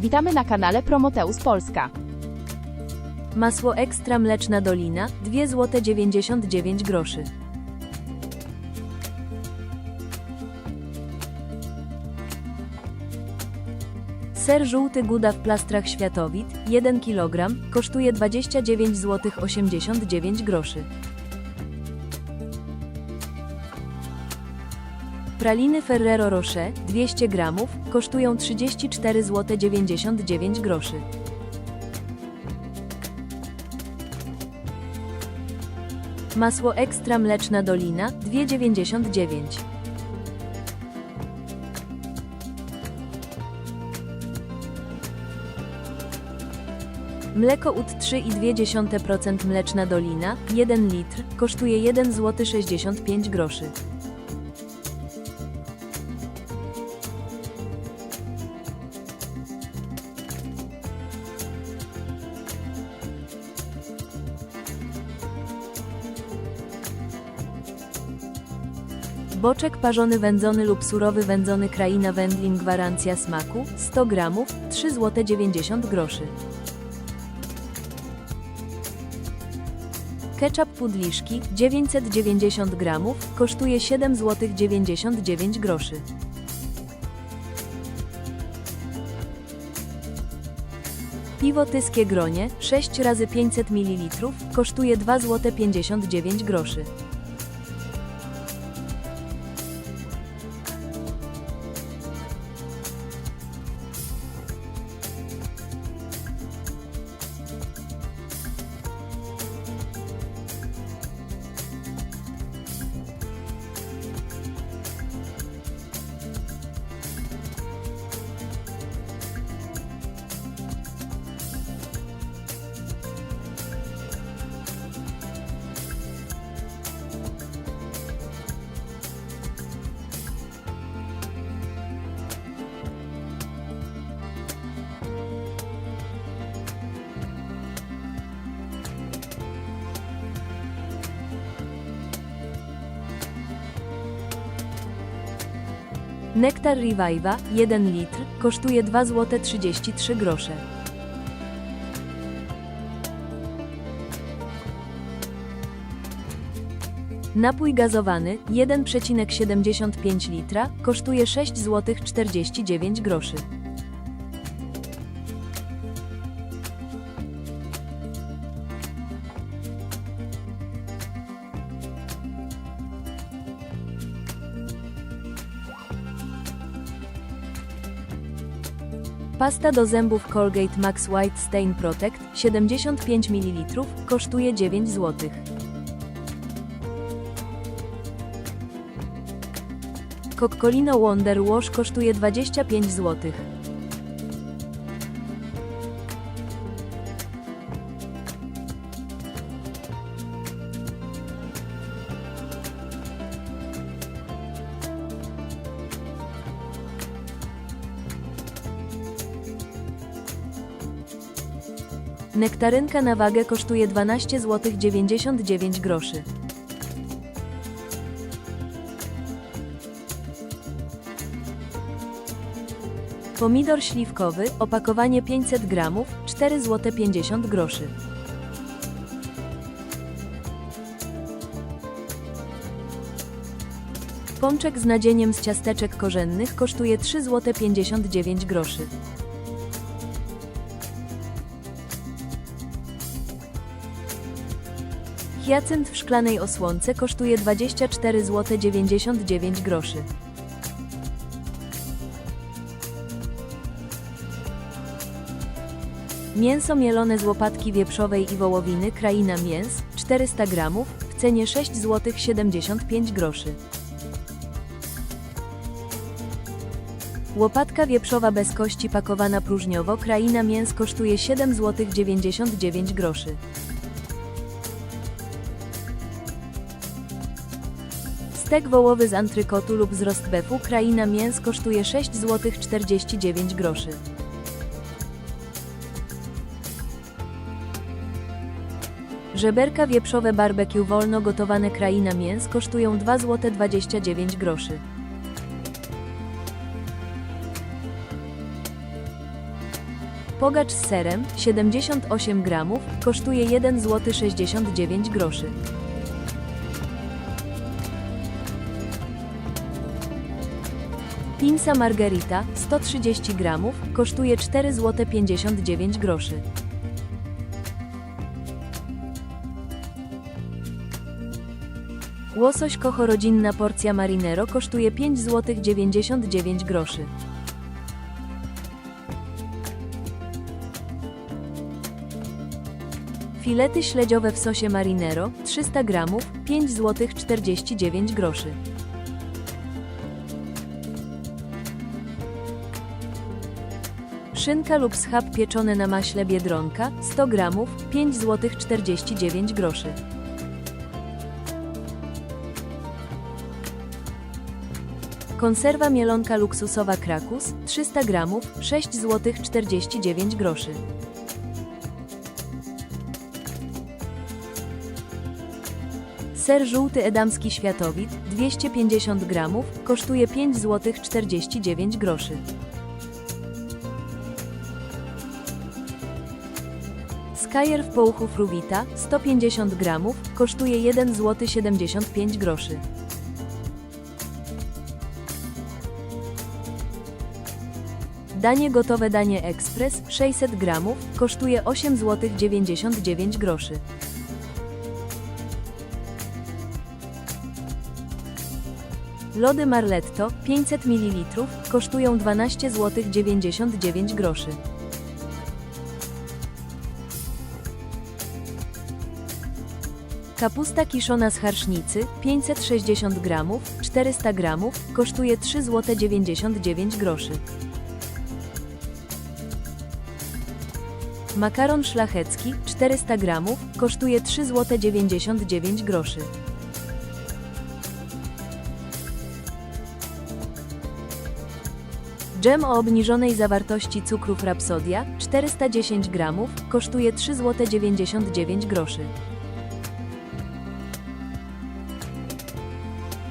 Witamy na kanale Promoteus Polska. Masło ekstra mleczna dolina 2 zł 99 groszy. Ser żółty Guda w plastrach Światowit 1 kg kosztuje 29 zł 89 groszy. Praliny Ferrero Rocher 200 g kosztują 34 zł 99 groszy. Masło ekstra mleczna dolina 2,99. Mleko UT 3,2% mleczna dolina 1 litr kosztuje 1 zł 65 groszy. Boczek parzony wędzony lub surowy wędzony kraina wędlin gwarancja smaku 100 gramów 3 zł 90 groszy. Ketchup pudliszki 990 gramów kosztuje 7 zł 99 groszy. Piwo Tyskie Gronie 6 razy 500 ml kosztuje 2 zł 59 groszy. Nektar Reviva 1 litr kosztuje 2 zł 33 grosze. Napój gazowany 1,75 litra kosztuje 6 zł 49 groszy. Pasta do zębów Colgate Max White Stain Protect 75 ml kosztuje 9 zł. Coccolino Wonder Wash kosztuje 25 zł. Nektarynka na wagę kosztuje 12 zł 99 groszy. Pomidor śliwkowy, opakowanie 500 gramów, 4 zł 50 groszy. Pączek z nadzieniem z ciasteczek korzennych kosztuje 3 zł 59 groszy. Hyacynt w szklanej osłonce kosztuje 24 zł 99 groszy. Mięso mielone z łopatki wieprzowej i wołowiny Kraina Mięs 400 gramów w cenie 6 zł 75 groszy. Łopatka wieprzowa bez kości pakowana próżniowo Kraina Mięs kosztuje 7 zł 99 groszy. Stek wołowy z antrykotu lub z rostbefu Kraina Mięs kosztuje 6 zł 49 groszy. Żeberka wieprzowe barbecue wolno gotowane Kraina Mięs kosztują 2 zł 29 groszy. Pogacz z serem 78 gramów kosztuje 1 zł 69 groszy. Pinsa Margarita 130 gramów kosztuje 4 zł 59 groszy. Łosoś kocho rodzinna porcja marinero kosztuje 5 zł 99 groszy. Filety śledziowe w sosie marinero 300 gramów 5 zł 49 groszy. Szynka lub schab pieczone na maśle biedronka 100 gramów 5 zł 49 groszy. Konserwa mielonka luksusowa Krakus 300 gramów 6 zł 49 groszy. Ser żółty edamski światowit 250 gramów kosztuje 5 zł 49 groszy. Skajer w połuchu fruwita 150 gramów kosztuje 1 zł 75 groszy. Danie gotowe danie ekspres 600 gramów kosztuje 8 zł 99 groszy. Lody Marletto 500 ml kosztują 12 zł 99 groszy. Kapusta kiszona z harsznicy 560 gramów 400 gramów kosztuje 3 zł 99 groszy. Makaron szlachecki 400 gramów kosztuje 3 zł 99 groszy. Dżem o obniżonej zawartości cukrów Rapsodia 410 gramów kosztuje 3 zł 99 groszy.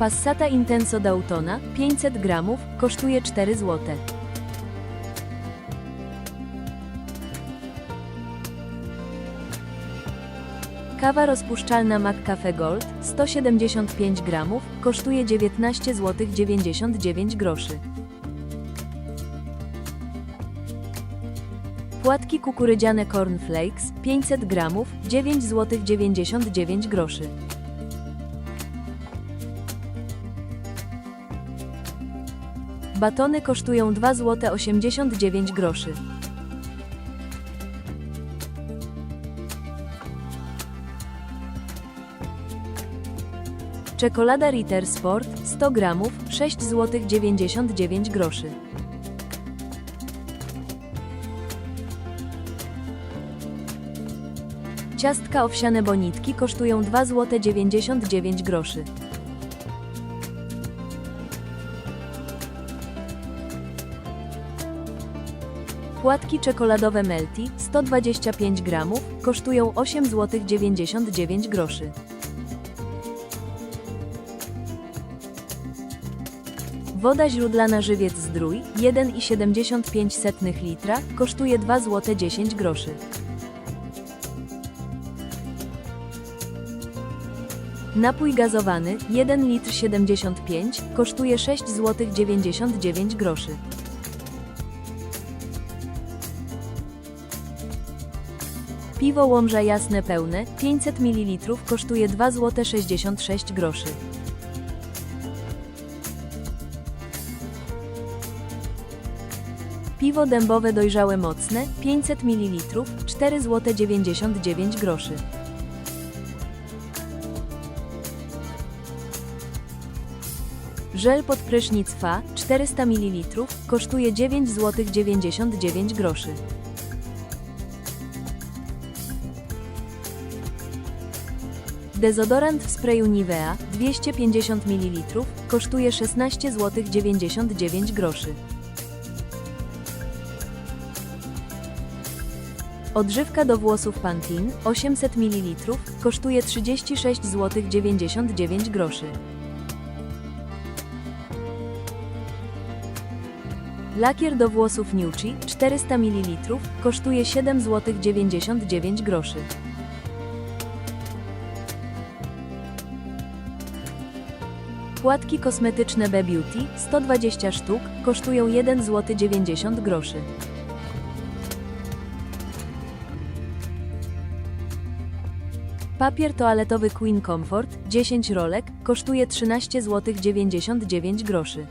Passata Intenso Dautona 500 gramów kosztuje 4 zł. Kawa rozpuszczalna McCafe Gold 175 gramów kosztuje 19 zł 99 groszy. Płatki kukurydziane Cornflakes 500 gramów 9 zł 99 groszy. Batony kosztują 2 zł 89 groszy. Czekolada Ritter Sport 100 gramów 6 zł 99 groszy. Ciastka owsiane bonitki kosztują 2 zł 99 groszy. Płatki czekoladowe Melty 125 gramów kosztują 8 zł 99 groszy. Woda źródlana Żywiec Zdrój 1,75 litra kosztuje 2 zł 10 groszy. Napój gazowany 1 litr 75 kosztuje 6 zł 99 groszy. Piwo Łomża Jasne Pełne 500 ml kosztuje 2 zł 66 groszy. Piwo dębowe dojrzałe mocne 500 ml 4 zł 99 groszy. Żel pod prysznic FA 400 ml kosztuje 9 zł 99 groszy. Dezodorant w sprayu Nivea 250 ml kosztuje 16 zł 99 groszy. Odżywka do włosów Pantene 800 ml kosztuje 36 zł 99 groszy. Lakier do włosów Nuci 400 ml kosztuje 7 zł 99 groszy. Płatki kosmetyczne Be Beauty 120 sztuk kosztują 1 zł 90 groszy. Papier toaletowy Queen Comfort 10 rolek kosztuje 13 zł 99 groszy.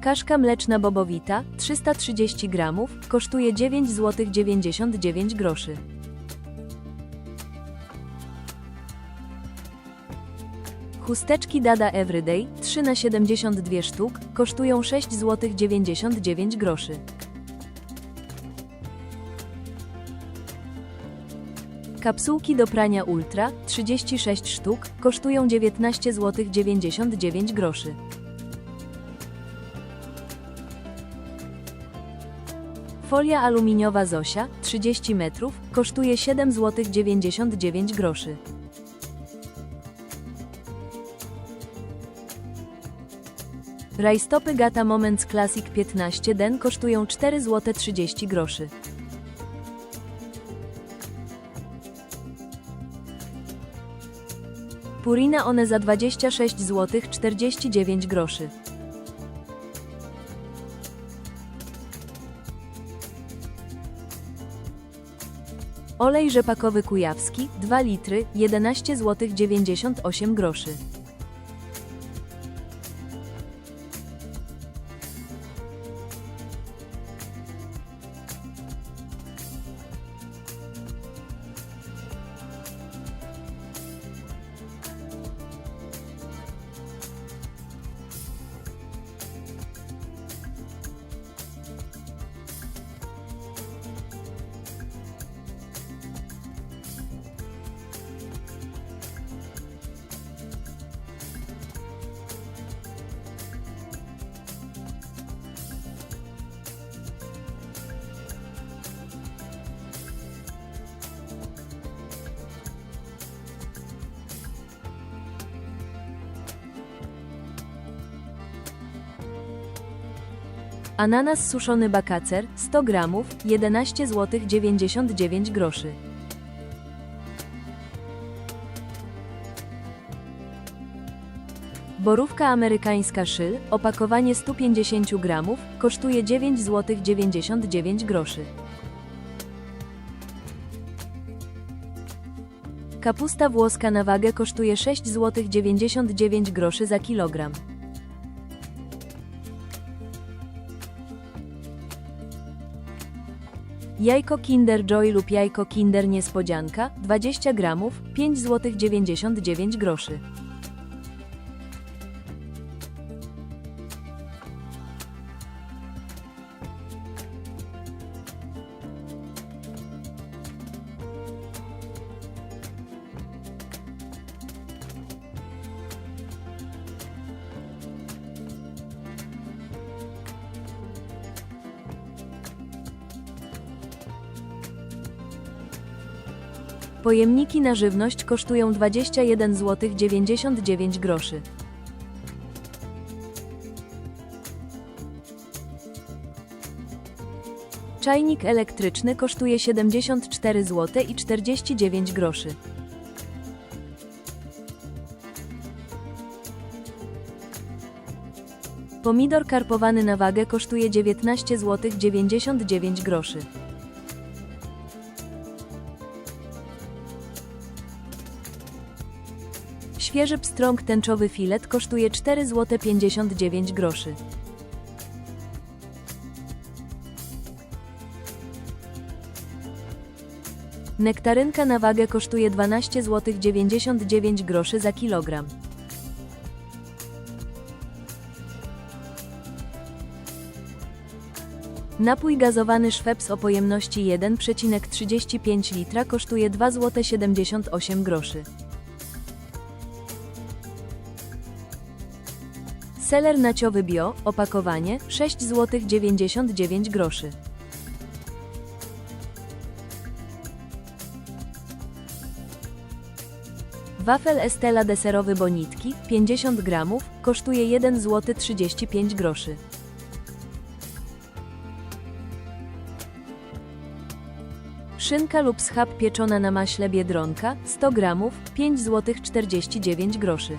Kaszka mleczna bobowita 330 gramów kosztuje 9 zł 99 groszy. Chusteczki Dada Everyday 3 na 72 sztuk kosztują 6 zł 99 groszy. Kapsułki do prania Ultra 36 sztuk kosztują 19 zł 99 groszy. Folia aluminiowa Zosia 30 metrów kosztuje 7 zł 99 groszy. Rajstopy Gata Moments Classic 15 den kosztują 4 zł 30 groszy. Purina one za 26 zł 49 groszy. Olej rzepakowy kujawski 2 litry 11 zł 98 groszy. Ananas suszony bakacer 100 gramów 11 zł 99 groszy. Borówka amerykańska szyl, opakowanie 150 gramów, kosztuje 9 zł 99 groszy. Kapusta włoska na wagę kosztuje 6 zł 99 groszy za kilogram. Jajko Kinder Joy lub jajko Kinder Niespodzianka 20 gramów 5 zł 99 groszy. Pojemniki na żywność kosztują 21 zł 99 groszy. Czajnik elektryczny kosztuje 74 zł i 49 groszy. Pomidor karpowany na wagę kosztuje 19 zł 99 groszy. Świeży pstrąg tęczowy filet kosztuje 4 zł 59 groszy. Nektarynka na wagę kosztuje 12 zł 99 groszy za kilogram. Napój gazowany Schweppes o pojemności 1,35 litra kosztuje 2 zł 78 groszy. Seler naciowy bio, opakowanie 6 zł 99 groszy. Wafel Estela deserowy Bonitki, 50 gramów, kosztuje 1 zł 35 groszy. Szynka lub schab pieczona na maśle Biedronka, 100 gramów, 5 zł 49 groszy.